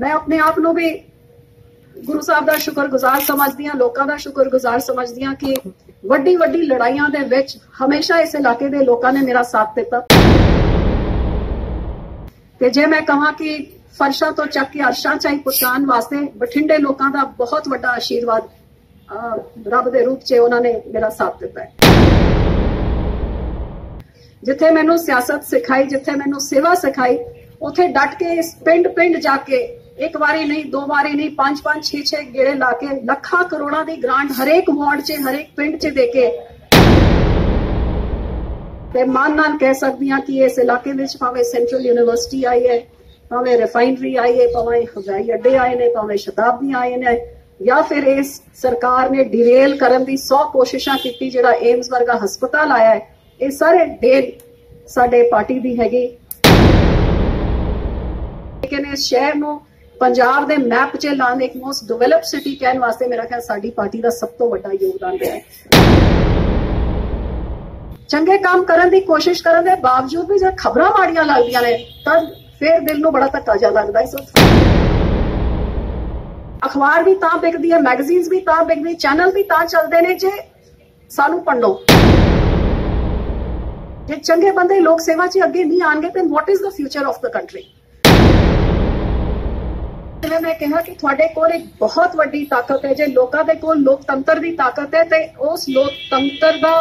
ਮੈਂ ਆਪਣੇ ਆਪ ਨੂੰ ਵੀ ਗੁਰੂ ਸਾਹਿਬ ਦਾ ਸ਼ੁਕਰਗੁਜ਼ਾਰ ਸਮਝਦੀ ਹਾਂ ਲੋਕਾਂ ਦਾ ਸ਼ੁਕਰਗੁਜ਼ਾਰ ਸਮਝਦੀ ਹਾਂ ਕਿ ਵੱਡੀ ਵੱਡੀ ਲੜਾਈਆਂ ਦੇ ਵਿੱਚ ਹਮੇਸ਼ਾ ਇਸ ਇਲਾਕੇ ਦੇ ਲੋਕਾਂ ਨੇ ਮੇਰਾ ਸਾਥ ਦਿੱਤਾ। ਤੇ ਜੇ ਮੈਂ ਕਹਾਂ ਕਿ ਫਰਸ਼ਾਂ ਤੋਂ ਚੱਕ ਕੇ ਅਰਸ਼ਾਂ ਚਾਈ ਪਹੁੰਚਾਉਣ ਵਾਸਤੇ ਬਠਿੰਡੇ ਲੋਕਾਂ ਦਾ ਬਹੁਤ ਵੱਡਾ ਆਸ਼ੀਰਵਾਦ ਅਹ, ਰੱਬ ਦੇ ਰੂਪ 'ਚ ਉਹਨਾਂ ਨੇ ਮੇਰਾ ਸਾਥ ਦਿੱਤਾ ਹੈ। ਜਿੱਥੇ ਮੈਨੂੰ ਸਿਆਸਤ ਸਿਖਾਈ ਜਿੱਥੇ ਮੈਨੂੰ ਸੇਵਾ ਸਿਖਾਈ ਉਥੇ ਡਟ ਕੇ ਇਸ ਪਿੰਡ ਪਿੰਡ ਜਾ ਕੇ ਇੱਕ ਵਾਰੀ ਨਹੀਂ, ਦੋ ਵਾਰੀ ਨਹੀਂ, ਪੰਜ ਪੰਜ, ਛੇ ਛੇ ਗੇੜੇ ਲਾ ਕੇ ਲੱਖਾਂ ਕਰੋੜਾਂ ਦੀ ਗ੍ਰਾਂਟ ਹਰੇਕ ਵਾਰਡ 'ਚ, ਹਰੇਕ ਪਿੰਡ 'ਚ ਦੇ ਕੇ ਤੇ ਮਾਨ ਨਾਲ ਕਹਿ ਸਕਦੀ ਹਾਂ ਕਿ ਇਸ ਇਲਾਕੇ ਵਿੱਚ ਭਾਵੇਂ ਸੈਂਟਰਲ ਯੂਨੀਵਰਸਿਟੀ ਆਈ ਹੈ, ਭਾਵੇਂ ਰਿਫਾਈਨਰੀ ਆਈ ਹੈ, ਭਾਵੇਂ ਹਵਾਈ ਅੱਡੇ ਆਏ ਨੇ, ਭਾਵੇਂ ਸ਼ਤਾਬਦੀ ਆਏ ਨੇ, ਜਾਂ ਫਿਰ ਇਸ ਸਰਕਾਰ ਨੇ ਡਿਰੇਲ ਕਰਨ ਦੀ 100 ਕੋਸ਼ਿਸ਼ਾਂ ਕੀਤੀ ਜਿਹੜਾ ਏਮਸ ਵਰਗਾ ਹਸਪਤਾਲ ਆਇਆ ਹੈ, ਇਹ ਸਾਰੇ ਢੇਰ ਸਾਡੇ ਪਾਰਟੀ ਦੀ ਹੈਗੀ। ਲੇਕਿਨ ਇਸ ਸ਼ਹਿਰ ਨੂੰ ਪੰਜਾਬ ਦੇ ਮੈਪ 'ਚ ਲਾਉਣ ਇੱਕ ਮੋਸਟ ਡਿਵੈਲਪਡ ਸਿਟੀ ਕਹਿਣ ਵਾਸਤੇ ਮੇਰਾ ਖਿਆਲ ਸਾਡੀ ਪਾਰਟੀ ਦਾ ਸਭ ਤੋਂ ਵੱਡਾ ਯੋਗਦਾਨ ਰਿਹਾ ਹੈ। ਚੰਗੇ ਕੰਮ ਕਰਨ ਦੀ ਕੋਸ਼ਿਸ਼ ਕਰਨ ਦੇ ਬਾਵਜੂਦ ਵੀ ਜਦ ਖਬਰਾਂ ਮਾੜੀਆਂ ਲੱਗਦੀਆਂ ਨੇ, ਤਾਂ ਫਿਰ ਦਿਲ ਨੂੰ ਬੜਾ ਧੱਕਾ ਜਿਹਾ ਲੱਗਦਾ ਇਸ ਅਖਬਾਰ ਵੀ ਤਾਂ ਵਿਕਦੀ ਹੈ ਮੈਗਜ਼ੀਨਸ ਵੀ ਤਾਂ ਵਿਕਦੀ ਚੈਨਲ ਵੀ ਤਾਂ ਚੱਲਦੇ ਨੇ, ਜੇ ਸਾਨੂੰ ਪੜ੍ਹੋ ਜੇ ਚੰਗੇ ਬੰਦੇ ਲੋਕ ਸੇਵਾ 'ਚ ਅੱਗੇ ਨਹੀਂ ਆਣਗੇ ਤਾਂ what is the future of the country ਜਿਵੇਂ ਮੈਂ ਕਿਹਾ ਕਿ ਤੁਹਾਡੇ ਕੋਲ ਇੱਕ ਬਹੁਤ ਵੱਡੀ ਤਾਕਤ ਹੈ। ਜੇ ਲੋਕਾਂ ਦੇ ਕੋਲ ਲੋਕਤੰਤਰ ਦੀ ਤਾਕਤ ਹੈ, ਤੇ ਉਸ ਲੋਕਤੰਤਰ ਦਾ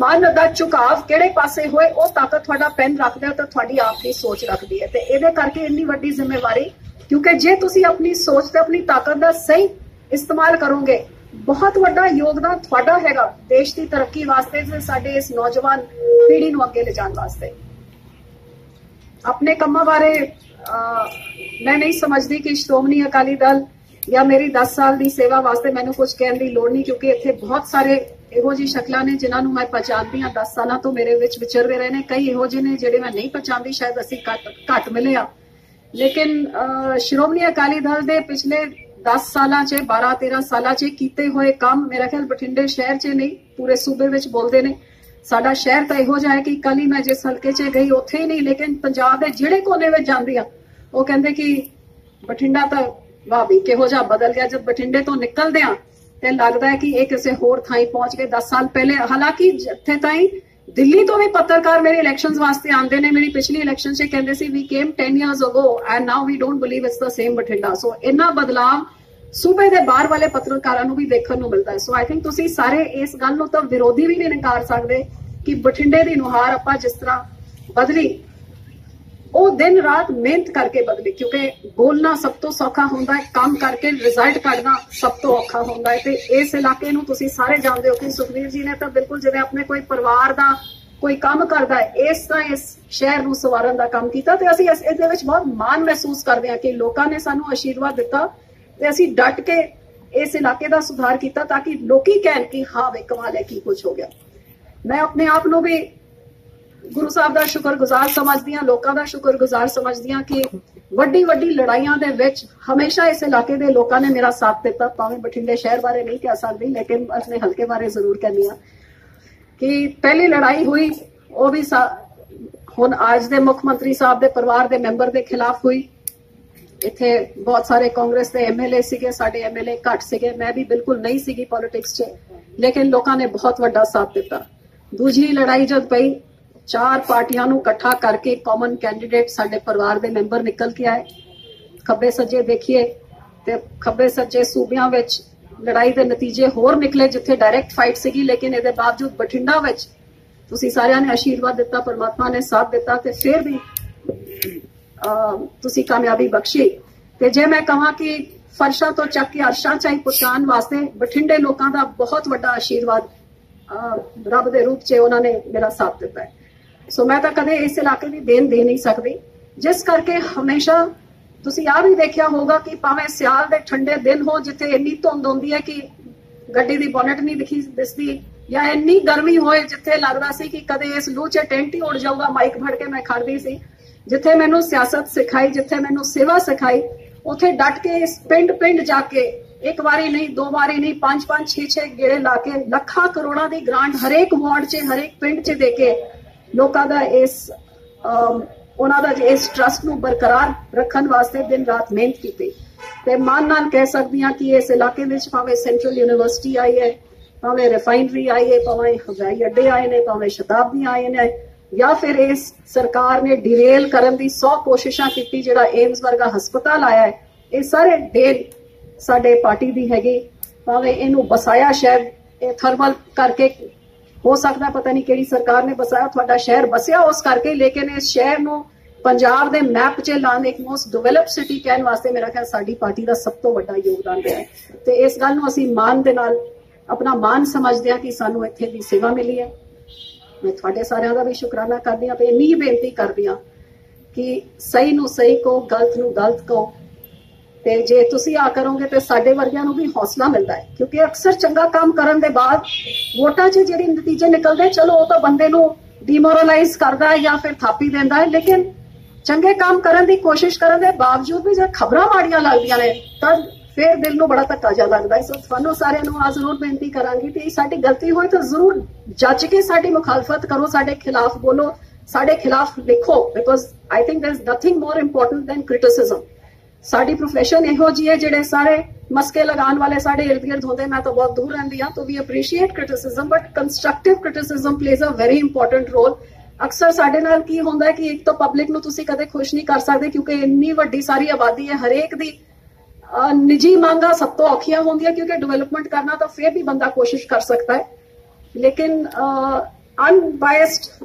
ਮਨ ਦਾ ਝੁਕਾਵ ਕਿਹੜੇ ਪਾਸੇ ਹੋਏ, ਉਹ ਤਾਕਤ ਤੁਹਾਡਾ ਪੈਨ ਰੱਖਦਾ ਤਾਂ ਤੁਹਾਡੀ ਆਪ ਦੀ ਸੋਚ ਰੱਖਦੀ ਹੈ। ਤੇ ਇਹਦੇ ਕਰਕੇ ਇੰਨੀ ਵੱਡੀ ਜ਼ਿੰਮੇਵਾਰੀ, ਕਿਉਂਕਿ ਜੇ ਤੁਸੀਂ ਆਪਣੀ ਸੋਚ ਤੇ ਆਪਣੀ ਤਾਕਤ ਦਾ ਸਹੀ ਇਸਤੇਮਾਲ ਕਰੋਗੇ, ਬਹੁਤ ਵੱਡਾ ਯੋਗਦਾਨ ਤੁਹਾਡਾ ਹੈਗਾ ਦੇਸ਼ ਦੀ ਤਰੱਕੀ ਵਾਸਤੇ ਤੇ ਸਾਡੇ ਇਸ ਨੌਜਵਾਨ ਪੀੜ੍ਹੀ ਨੂੰ ਅੱਗੇ ਲਿਜਾਣ ਵਾਸਤੇ। ਆਪਣੇ ਕੰਮਾਂ ਬਾਰੇ ਅਹ, ਮੈਂ ਨਹੀਂ ਸਮਝਦੀ ਕਿ ਸ਼੍ਰੋਮਣੀ ਅਕਾਲੀ ਦਲ ਜਾਂ ਮੇਰੀ 10 ਸਾਲ ਦੀ ਸੇਵਾ ਵਾਸਤੇ ਮੈਨੂੰ ਕੁਝ ਕਹਿਣ ਦੀ ਲੋੜ ਨਹੀਂ ਕਿਉਂਕਿ ਇੱਥੇ ਬਹੁਤ ਸਾਰੇ ਇਹੋ ਜਿਹੀ ਸ਼ਕਲਾਂ ਨੇ ਜਿਨ੍ਹਾਂ ਨੂੰ ਮੈਂ ਪਛਾਣਦੀ ਹਾਂ 10 ਸਾਲਾਂ ਤੋਂ ਮੇਰੇ ਵਿੱਚ ਵਿਚਰਦੇ ਰਹੇ ਨੇ। ਕਈ ਇਹੋ ਜਿਹੇ ਨੇ ਜਿਹੜੇ ਮੈਂ ਨਹੀਂ ਪਛਾਣਦੀ ਸ਼ਾਇਦ ਅਸੀਂ ਘੱਟ ਘੱਟ ਮਿਲੇ ਆ। ਲੇਕਿਨ ਸ਼੍ਰੋਮਣੀ ਅਕਾਲੀ ਦਲ ਦੇ ਪਿਛਲੇ 10 ਸਾਲਾਂ 'ਚ 12 13 ਸਾਲਾਂ 'ਚ ਕੀਤੇ ਹੋਏ ਕੰਮ ਮੇਰਾ ਖਿਆਲ ਬਠਿੰਡੇ ਸ਼ਹਿਰ 'ਚ ਨਹੀਂ ਪੂਰੇ ਸੂਬੇ ਵਿੱਚ ਬੋਲਦੇ ਨੇ। ਸਾਡਾ ਸ਼ਹਿਰ ਤਾਂ ਇਹੋ ਜਿਹਾ ਹੈ ਕਿ ਕੱਲ ਹੀ ਮੈਂ ਜਿਸ ਹਲਕੇ 'ਚ ਗਈ, ਉੱਥੇ ਹੀ ਨਹੀਂ, ਲੇਕਿਨ ਪੰਜਾਬ ਦੇ ਜਿਹੜੇ ਕੋਨੇ ਵਿੱਚ ਜਾਂਦੀ ਆ, ਉਹ ਕਹਿੰਦੇ ਕਿ ਬਠਿੰਡਾ ਤਾਂ ਵਾਹ ਵੀ ਕਿਹੋ ਜਿਹਾ ਬਦਲ ਗਿਆ। ਜਦ ਬਠਿੰਡੇ ਤੋਂ ਨਿਕਲਦੇ ਆ, ਤੇ ਲੱਗਦਾ ਹੈ ਕਿ ਇਹ ਕਿਸੇ ਹੋਰ ਥਾਂ ਪਹੁੰਚ ਗਏ। 10 ਸਾਲ ਪਹਿਲੇ, ਹਾਲਾਂਕਿ ਜਿੱਥੇ ਤਾਈਂ ਦਿੱਲੀ ਤੋਂ ਵੀ ਪੱਤਰਕਾਰ ਮੇਰੇ ਇਲੈਕਸ਼ਨਸ ਵਾਸਤੇ ਆਉਂਦੇ ਨੇ। ਮੇਰੀ ਪਿਛਲੀ ਇਲੈਕਸ਼ਨ 'ਚ ਕਹਿੰਦੇ ਸੀ we came 10 years ago and now we don't believe it's the same Bathinda so ਇੰਨਾ ਬਦਲਾਅ ਸੂਬੇ ਦੇ ਬਾਹਰ ਵਾਲੇ ਪੱਤਰਕਾਰਾਂ ਨੂੰ ਵੀ ਦੇਖਣ ਨੂੰ ਮਿਲਦਾ ਹੈ। ਸੋ ਆਈ ਥਿੰਕ ਤੁਸੀਂ ਸਾਰੇ ਇਸ ਗੱਲ ਨੂੰ ਤਾਂ ਵਿਰੋਧੀ ਵੀ ਨਹੀਂ ਨਕਾਰ ਸਕਦੇ ਕਿ ਬਠਿੰਡੇ ਦੀ ਨੁਹਾਰ ਆਪਾਂ ਜਿਸ ਤਰ੍ਹਾਂ ਬਦਲੀ, ਉਹ ਦਿਨ ਰਾਤ ਮਿਹਨਤ ਕਰਕੇ ਬਦਲੇ, ਕਿਉਂਕਿ ਬੋਲਣਾ ਸਭ ਤੋਂ ਸੌਖਾ ਹੁੰਦਾ ਹੈ, ਕੰਮ ਕਰਕੇ ਰਿਜ਼ਲਟ ਕੱਢਣਾ ਸਭ ਤੋਂ ਔਖਾ ਹੁੰਦਾ ਹੈ। ਤੇ ਇਸ ਇਲਾਕੇ ਨੂੰ ਤੁਸੀਂ ਸਾਰੇ ਜਾਣਦੇ ਹੋ ਕਿ ਸੁਖਵੀਰ ਜੀ ਨੇ ਤਾਂ ਬਿਲਕੁਲ ਜਿਵੇਂ ਆਪਣੇ ਕੋਈ ਪਰਿਵਾਰ ਦਾ ਕੋਈ ਕੰਮ ਕਰਦਾ ਇਸ ਤਰ੍ਹਾਂ ਇਸ ਸ਼ਹਿਰ ਨੂੰ ਸਵਾਰਨ ਦਾ ਕੰਮ ਕੀਤਾ। ਤੇ ਅਸੀਂ ਇਸ ਇਹਦੇ ਵਿੱਚ ਬਹੁਤ ਮਾਣ ਮਹਿਸੂਸ ਕਰਦੇ ਹਾਂ ਕਿ ਲੋਕਾਂ ਨੇ ਸਾਨੂੰ ਆਸ਼ੀਰਵਾਦ ਦਿੱਤਾ ਤੇ ਅਸੀਂ ਡਟ ਕੇ ਇਸ ਇਲਾਕੇ ਦਾ ਸੁਧਾਰ ਕੀਤਾ ਤਾਂ ਕਿ ਲੋਕੀ ਕਹਿਣ ਕਿ ਹਾਂ ਵੇ ਕਮਾਲ ਹੈ, ਕੀ ਕੁਝ ਹੋ ਗਿਆ। ਮੈਂ ਆਪਣੇ ਆਪ ਨੂੰ ਵੀ ਗੁਰੂ ਸਾਹਿਬ ਦਾ ਸ਼ੁਕਰਗੁਜ਼ਾਰ ਸਮਝਦੀ ਹਾਂ, ਲੋਕਾਂ ਦਾ ਸ਼ੁਕਰਗੁਜ਼ਾਰ ਸਮਝਦੀ ਹਾਂ ਕਿ ਵੱਡੀ ਵੱਡੀ ਲੜਾਈਆਂ ਦੇ ਵਿੱਚ ਹਮੇਸ਼ਾ ਇਸ ਇਲਾਕੇ ਦੇ ਲੋਕਾਂ ਨੇ ਮੇਰਾ ਸਾਥ ਦਿੱਤਾ, ਭਾਵੇਂ ਬਠਿੰਡੇ ਸ਼ਹਿਰ ਬਾਰੇ ਨਹੀਂ ਕਹਿ ਸਕਦੀ, ਲੇਕਿਨ ਆਪਣੇ ਹਲਕੇ ਬਾਰੇ ਜ਼ਰੂਰ ਕਹਿੰਦੀ ਹਾਂ ਕਿ ਪਹਿਲੀ ਲੜਾਈ ਹੋਈ, ਉਹ ਵੀ ਸਾ- ਹੁਣ ਅੱਜ ਦੇ ਮੁੱਖ ਮੰਤਰੀ ਸਾਹਿਬ ਦੇ ਪਰਿਵਾਰ ਦੇ ਮੈਂਬਰ ਦੇ ਖਿਲਾਫ ਹੋਈ। ਇੱਥੇ ਬਹੁਤ ਸਾਰੇ ਕਾਂਗਰਸ ਦੇ ਐਮਐਲਏ ਸੀਗੇ, ਸਾਡੇ ਐਮਐਲਏ ਘੱਟ ਸੀਗੇ, ਮੈਂ ਵੀ ਬਿਲਕੁਲ ਨਹੀਂ ਸੀਗੀ ਪੋਲਿਟਿਕਸ 'ਚ, ਲੇਕਿਨ ਲੋਕਾਂ ਨੇ ਬਹੁਤ ਵੱਡਾ ਸਾਥ ਦਿੱਤਾ। ਦੂਜੀ ਲੜਾਈ ਜਦ ਪਈ, ਚਾਰ ਪਾਰਟੀਆਂ ਨੂੰ ਇਕੱਠਾ ਕਰਕੇ ਕਾਮਨ ਕੈਂਡੀਡੇਟ ਸਾਡੇ ਪਰਿਵਾਰ ਦੇ ਮੈਂਬਰ ਨਿਕਲ ਕੇ ਆਏ। ਖੱਬੇ ਸੱਜੇ ਦੇਖੀਏ ਤੇ ਖੱਬੇ ਸੱਜੇ ਸੂਬਿਆਂ ਵਿੱਚ ਲੜਾਈ ਦੇ ਨਤੀਜੇ ਹੋਰ ਨਿਕਲੇ, ਜਿੱਥੇ ਡਾਇਰੈਕਟ ਫਾਈਟ ਸੀਗੀ, ਲੇਕਿਨ ਇਹਦੇ ਬਾਵਜੂਦ ਬਠਿੰਡਾ ਵਿੱਚ ਤੁਸੀਂ ਸਾਰਿਆਂ ਨੇ ਆਸ਼ੀਰਵਾਦ ਦਿੱਤਾ, ਪਰਮਾਤਮਾ ਨੇ ਸਾਥ ਦਿੱਤਾ ਤੇ ਫਿਰ ਵੀ ਤੁਸੀਂ ਕਾਮਯਾਬੀ ਬਖਸ਼ੀ। ਤੇ ਜੇ ਮੈਂ ਕਹਾਂ ਕਿ ਫਰਸ਼ਾਂ ਤੋਂ ਚੱਕ ਕੇ ਅਰਸ਼ਾਂ ਚਾਈ ਪਹੁੰਚਾਉਣ ਵਾਸਤੇ ਬਠਿੰਡੇ ਲੋਕਾਂ ਦਾ ਬਹੁਤ ਵੱਡਾ ਆਸ਼ੀਰਵਾਦ ਅਹ, ਰੱਬ ਦੇ ਰੂਪ 'ਚ ਉਹਨਾਂ ਨੇ ਮੇਰਾ ਸਾਥ ਦਿੱਤਾ ਹੈ। ਸੋ ਮੈਂ ਤਾਂ ਕਦੇ ਇਸ ਇਲਾਕੇ ਦੀ ਦੇਣ ਦੇ ਨਹੀਂ ਸਕਦੀ। ਜਿਸ ਕਰਕੇ ਹਮੇਸ਼ਾ ਤੁਸੀਂ ਆ ਵੀ ਦੇਖਿਆ ਹੋਗਾ ਕਿ ਭਾਵੇਂ ਸਿਆਲ ਦੇ ਠੰਡੇ ਦਿਨ ਹੋ ਜਿੱਥੇ ਇੰਨੀ ਧੁੰਦ ਹੁੰਦੀ ਹੈ ਕਿ ਗੱਡੀ ਦੀ ਬੋਨਟ ਨਹੀਂ ਦਿਖੀ ਦਿਸਦੀ ਜਾਂ ਇੰਨੀ ਗਰਮੀ ਹੋਏ ਜਿੱਥੇ ਲੱਗਦਾ ਸੀ ਕਿ ਕਦੇ ਇਸ ਲੂ 'ਚ ਟੈਂਟ ਹੀ ਉੜ ਜਾਊਗਾ ਮਾਈਕ ਫੜ ਕੇ ਮੈਂ ਖੜਦੀ ਸੀ। ਜਿੱਥੇ ਮੈਨੂੰ ਸਿਆਸਤ ਸਿਖਾਈ, ਜਿੱਥੇ ਮੈਨੂੰ ਸੇਵਾ ਸਿਖਾਈ, ਉਥੇ ਡਟ ਕੇ ਪਿੰਡ ਪਿੰਡ ਜਾ ਕੇ ਇੱਕ ਵਾਰੀ ਨਹੀਂ, ਦੋ ਵਾਰੀ ਨਹੀਂ, ਪੰਜ ਪੰਜ, ਛੇ ਛੇ ਗੇੜੇ ਲਾ ਕੇ ਲੱਖਾਂ ਕਰੋੜਾਂ ਦੀ ਗ੍ਰਾਂਟ ਹਰੇਕ ਵਾਰਡ 'ਚ, ਹਰੇਕ ਪਿੰਡ 'ਚ ਦੇ ਕੇ ਲੋਕਾਂ ਦਾ ਇਸ ਉਹਨਾਂ ਦਾ ਇਸ ਟਰਸਟ ਨੂੰ ਬਰਕਰਾਰ ਰੱਖਣ ਵਾਸਤੇ ਦਿਨ ਰਾਤ ਮਿਹਨਤ ਕੀਤੀ। ਤੇ ਮਾਨ ਨਾਲ ਕਹਿ ਸਕਦੀ ਹਾਂ ਕਿ ਇਸ ਇਲਾਕੇ ਵਿੱਚ ਭਾਵੇਂ ਸੈਂਟਰਲ ਯੂਨੀਵਰਸਿਟੀ ਆਈ ਹੈ, ਭਾਵੇਂ ਰਿਫਾਈਨਰੀ ਆਈ ਹੈ, ਭਾਵੇਂ ਹਵਾਈ ਅੱਡੇ ਆਏ ਨੇ, ਭਾਵੇਂ ਸ਼ਤਾਬਦੀਆਂ ਆਏ ਨੇ ਜਾਂ ਫਿਰ ਇਸ ਸਰਕਾਰ ਨੇ ਡਿਰੇਲ ਕਰਨ ਦੀ 100 ਕੋਸ਼ਿਸ਼ਾਂ ਕੀਤੀ, ਜਿਹੜਾ ਏਮਸ ਵਰਗਾ ਹਸਪਤਾਲ ਆਇਆ ਹੈ, ਇਹ ਸਾਰੇ ਡੇਲ ਸਾਡੇ ਪਾਰਟੀ ਦੀ ਹੈਗੀ। ਭਾਵੇਂ ਇਹਨੂੰ ਬਸਾਇਆ ਸ਼ਾਇਦ ਇਹ ਥਰਮਲ ਕਰਕੇ ਹੋ ਸਕਦਾ, ਪਤਾ ਨਹੀਂ ਕਿਹੜੀ ਸਰਕਾਰ ਨੇ ਬਸਾਇਆ, ਤੁਹਾਡਾ ਸ਼ਹਿਰ ਬਸਿਆ ਉਸ ਕਰਕੇ, ਲੇਕਿਨ ਇਸ ਸ਼ਹਿਰ ਨੂੰ ਪੰਜਾਬ ਦੇ ਮੈਪ 'ਚ ਲਾਉਣ ਇੱਕ ਮੋਸਟ ਡਿਵੈਲਪ ਸਿਟੀ ਕਹਿਣ ਵਾਸਤੇ ਮੇਰਾ ਖਿਆਲ ਸਾਡੀ ਪਾਰਟੀ ਦਾ ਸਭ ਤੋਂ ਵੱਡਾ ਯੋਗਦਾਨ ਰਿਹਾ ਤੇ ਇਸ ਗੱਲ ਨੂੰ ਅਸੀਂ ਮਾਣ ਦੇ ਨਾਲ, ਆਪਣਾ ਮਾਣ ਸਮਝਦੇ ਹਾਂ ਕਿ ਸਾਨੂੰ ਇੱਥੇ ਦੀ ਸੇਵਾ ਮਿਲੀ ਹੈ। ਮੈਂ ਤੁਹਾਡੇ ਸਾਰਿਆਂ ਦਾ ਵੀ ਸ਼ੁਕਰਾਨਾ ਕਰਦੀ ਹਾਂ ਤੇ ਇੰਨੀ ਹੀ ਬੇਨਤੀ ਕਰਦੀ ਹਾਂ ਕਿ ਸਹੀ ਨੂੰ ਸਹੀ ਕਹੋ, ਗਲਤ ਨੂੰ ਗਲਤ ਕਹੋ। ਤੇ ਜੇ ਤੁਸੀਂ ਆ ਕਰੋਗੇ ਤੇ ਸਾਡੇ ਵਰਗਿਆਂ ਨੂੰ ਵੀ ਹੌਸਲਾ ਮਿਲਦਾ ਹੈ, ਕਿਉਂਕਿ ਅਕਸਰ ਚੰਗਾ ਕੰਮ ਕਰਨ ਦੇ ਬਾਅਦ ਵੋਟਾਂ 'ਚ ਜਿਹੜੇ ਨਤੀਜੇ ਨਿਕਲਦੇ, ਚਲੋ ਉਹ ਤਾਂ ਬੰਦੇ ਨੂੰ ਡੀਮੋਰਲਾਈਜ਼ ਕਰਦਾ ਹੈ ਜਾਂ ਫਿਰ ਥਾਪੀ ਦਿੰਦਾ ਹੈ, ਲੇਕਿਨ ਚੰਗੇ ਕੰਮ ਕਰਨ ਦੀ ਕੋਸ਼ਿਸ਼ ਕਰਨ ਦੇ ਬਾਵਜੂਦ ਵੀ ਜੇ ਖਬਰਾਂ ਮਾੜੀਆਂ ਲੱਗਦੀਆਂ ਨੇ, ਤਾਂ ਫਿਰ ਦਿਲ ਨੂੰ ਬੜਾ ਧੱਕਾ ਜਿਹਾ ਲੱਗਦਾ ਹੈ। ਸੋ ਤੁਹਾਨੂੰ ਸਾਰਿਆਂ ਨੂੰ ਆ ਜ਼ਰੂਰ ਬੇਨਤੀ ਕਰਾਂਗੀ ਕਿ ਸਾਡੀ ਗਲਤੀ ਹੋਈ ਤਾਂ ਜ਼ਰੂਰ ਜੱਜ ਕੇ ਸਾਡੀ ਮੁਖਾਲਫਤ ਕਰੋ, ਸਾਡੇ ਖਿਲਾਫ ਬੋਲੋ, ਸਾਡੇ ਖਿਲਾਫ ਲਿਖੋ because I think there is nothing more important than criticism ਸਾਡੀ profession ਇਹੋ ਜੀ ਹੈ ਜਿਹੜੇ ਸਾਰੇ ਮਸਕੇ ਲਗਾਉਣ ਵਾਲੇ ਸਾਡੇ ਇਰਦ ਗਿਰਦ ਹੁੰਦੇ, ਮੈਂ ਤਾਂ ਬਹੁਤ ਦੂਰ ਰਹਿੰਦੀ ਹਾਂ, ਤਾਂ we appreciate criticism but constructive criticism plays a very important role ਅਕਸਰ ਸਾਡੇ ਨਾਲ ਕੀ ਹੁੰਦਾ ਕਿ ਇੱਕ ਤਾਂ ਪਬਲਿਕ ਨੂੰ ਤੁਸੀਂ ਕਦੇ ਖੁਸ਼ ਨਹੀਂ ਕਰ ਸਕਦੇ, ਕਿਉਂਕਿ ਇੰਨੀ ਵੱਡੀ ਸਾਰੀ ਆਬਾਦੀ ਹੈ ਹਰੇਕ ਦੀ। ਨਿੱਜੀ ਮੰਗਾਂ ਸਭ ਤੋਂ ਔਖੀਆਂ ਹੁੰਦੀਆਂ ਕਿਉਂਕਿ ਡਿਵੈਲਪਮੈਂਟ ਕਰਨਾ ਤਾਂ ਫਿਰ ਵੀ ਬੰਦਾ ਕੋਸ਼ਿਸ਼ ਕਰ ਸਕਦਾ ਹੈ। ਲੇਕਿਨ ਅਨਬਾਇਸਡ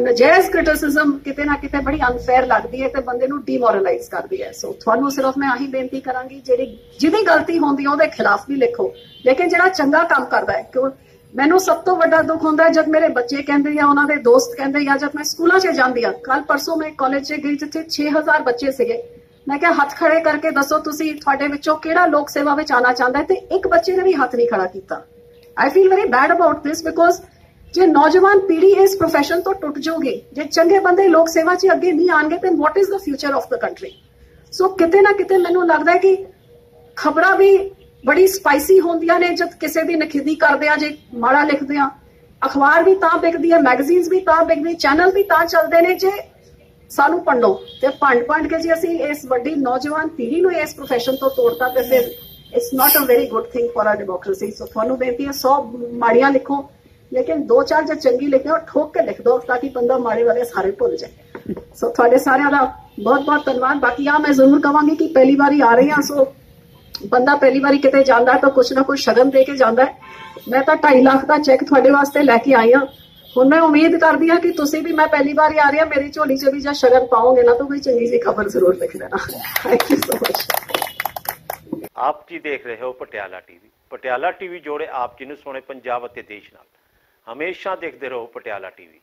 ਨਜਾਇਜ਼ ਕ੍ਰਿਟਿਸਿਜ਼ਮ ਕਿਤੇ ਨਾ ਕਿਤੇ ਬੜੀ ਅਨਫੇਅਰ ਲੱਗਦੀ ਹੈ ਤੇ ਬੰਦੇ ਨੂੰ ਡੀਮੋਰਲਾਈਜ਼ ਕਰਦੀ ਹੈ। ਸੋ ਤੁਹਾਨੂੰ ਸਿਰਫ ਮੈਂ ਆਹੀ ਬੇਨਤੀ ਕਰਾਂਗੀ, ਜਿਹੜੀ ਜਿਹਦੀ ਗਲਤੀ ਹੁੰਦੀ ਹੈ ਉਹਦੇ ਖਿਲਾਫ ਵੀ ਲਿਖੋ। ਲੇਕਿਨ ਜਿਹੜਾ ਚੰਗਾ ਕੰਮ ਕਰਦਾ ਹੈ, ਕਿਉਂ? ਮੈਨੂੰ ਸਭ ਤੋਂ ਵੱਡਾ ਦੁੱਖ ਹੁੰਦਾ ਜਦ ਮੇਰੇ ਬੱਚੇ ਕਹਿੰਦੇ ਜਾਂ ਉਹਨਾਂ ਦੇ ਦੋਸਤ ਕਹਿੰਦੇ ਜਾਂ ਜਦ ਮੈਂ ਸਕੂਲਾਂ 'ਚ ਜਾਂਦੀ ਆ ਕੱਲ ਪਰਸੋਂ ਮੈਂ ਕਾਲਜ 'ਚ ਗਈ ਜਿੱਥੇ 6000 ਬੱਚੇ ਸੀਗੇ। ਮੈਂ ਕਿਹਾ, ਹੱਥ ਖੜੇ ਕਰਕੇ ਦੱਸੋ ਤੁਸੀਂ ਤੁਹਾਡੇ ਵਿੱਚੋਂ ਕਿਹੜਾ ਲੋਕ ਸੇਵਾ ਵਿੱਚ ਆਉਣਾ ਚਾਹੁੰਦਾ ਹੈ? ਤੇ ਇੱਕ ਬੱਚੇ ਨੇ ਵੀ ਹੱਥ ਨਹੀਂ ਖੜਾ ਕੀਤਾ। I feel very bad about this because ਜੇ ਨੌਜਵਾਨ ਪੀੜ੍ਹੀ ਇਸ profession ਤੋਂ ਟੁੱਟ ਜਾਊਗੀ, ਜੇ ਚੰਗੇ ਬੰਦੇ ਲੋਕ ਸੇਵਾ 'ਚ ਅੱਗੇ ਨਹੀਂ ਆਣਗੇ ਤਾਂ what is the future of the country so ਕਿਤੇ ਨਾ ਕਿਤੇ ਮੈਨੂੰ ਲੱਗਦਾ ਹੈ ਕਿ ਖਬਰਾਂ ਵੀ ਬੜੀ ਸਪਾਈਸੀ ਹੁੰਦੀਆਂ ਨੇ, ਜਦ ਕਿਸੇ ਦੀ ਨਖਿਦੀ ਕਰਦੇ ਆ, ਜੇ ਮਾੜਾ ਲਿਖਦੇ ਆ। ਅਖਬਾਰ ਵੀ ਤਾਂ ਵਿਕਦੀ ਹੈ ਮੈਗਜ਼ੀਨਸ ਵੀ ਤਾਂ ਵਿਕਦੀ ਚੈਨਲ ਵੀ ਤਾਂ ਚੱਲਦੇ ਨੇ, ਜੇ ਸਾਨੂੰ ਪੰਡੋ ਤੇ ਪੰਡ ਪੰਡ ਕੇ ਜੇ ਅਸੀਂ ਇਸ ਵੱਡੀ ਨੌਜਵਾਨ ਪੀੜ੍ਹੀ ਨੂੰ ਇਸ profession ਤੋਂ ਤੋੜਤਾ ਤੇ ਫਿਰ it's not a very good thing for our democracy so ਤੁਹਾਨੂੰ ਬੇਨਤੀ ਹੈ 100 ਮਾੜੀਆਂ ਲਿਖੋ, ਲੇਕਿਨ ਦੋ ਚਾਰ ਜੇ ਚੰਗੀ ਲਿਖੋ ਠੋਕ ਕੇ ਲਿਖ ਦੋ ਤਾਂ ਕਿ ਬੰਦਾ ਮਾੜੇ ਵਾਲੇ ਸਾਰੇ ਭੁੱਲ ਜਾਏ। ਸੋ ਤੁਹਾਡੇ ਸਾਰਿਆਂ ਦਾ ਬਹੁਤ ਬਹੁਤ ਧੰਨਵਾਦ। ਬਾਕੀ ਆ ਮੈਂ ਜ਼ਰੂਰ ਕਵਾਂਗੀ ਕਿ ਪਹਿਲੀ ਵਾਰੀ ਆ ਰਹੇ ਹਾਂ, ਸੋ ਬੰਦਾ ਪਹਿਲੀ ਵਾਰੀ ਕਿਤੇ ਜਾਂਦਾ ਤਾਂ ਕੁਛ ਨਾ ਕੁਛ ਸ਼ਗਨ ਦੇ ਕੇ ਜਾਂਦਾ ਮੈਂ ਤਾਂ 2.5 ਲੱਖ ਦਾ ਚੈੱਕ ਤੁਹਾਡੇ ਵਾਸਤੇ ਲੈ ਕੇ ਆਈ ਹਾਂ। ਹੁਣ ਮੈਂ ਉਮੀਦ ਕਰਦੀ ਹਾਂ ਕਿ ਤੁਸੀਂ ਵੀ, ਮੈਂ ਪਹਿਲੀ ਵਾਰੀ ਆ ਰਹੀ ਹਾਂ, ਮੇਰੀ ਝੋਲੀ 'ਚ ਵੀ ਜਾਂ ਸ਼ਗਨ ਪਾਓਗੇ ਨਾ, ਤਾਂ ਕੋਈ ਚੰਗੀ ਜਿਹੀ ਖਬਰ ਜ਼ਰੂਰ ਲਿਖ ਦੇਣਾ। ਥੈਂਕ ਯੂ ਸੋ ਮਚ ਆਪ ਜੀ ਦੇਖ ਰਹੇ ਹੋ ਪਟਿਆਲਾ ਟੀਵੀ ਪਟਿਆਲਾ ਟੀਵੀ ਜੋੜੇ ਆਪ ਜੀ ਨੂੰ ਸੋਹਣੇ ਪੰਜਾਬ ਅਤੇ ਦੇਸ਼ ਨਾਲ। ਹਮੇਸ਼ਾ ਦੇਖਦੇ ਰਹੋ ਪਟਿਆਲਾ ਟੀਵੀ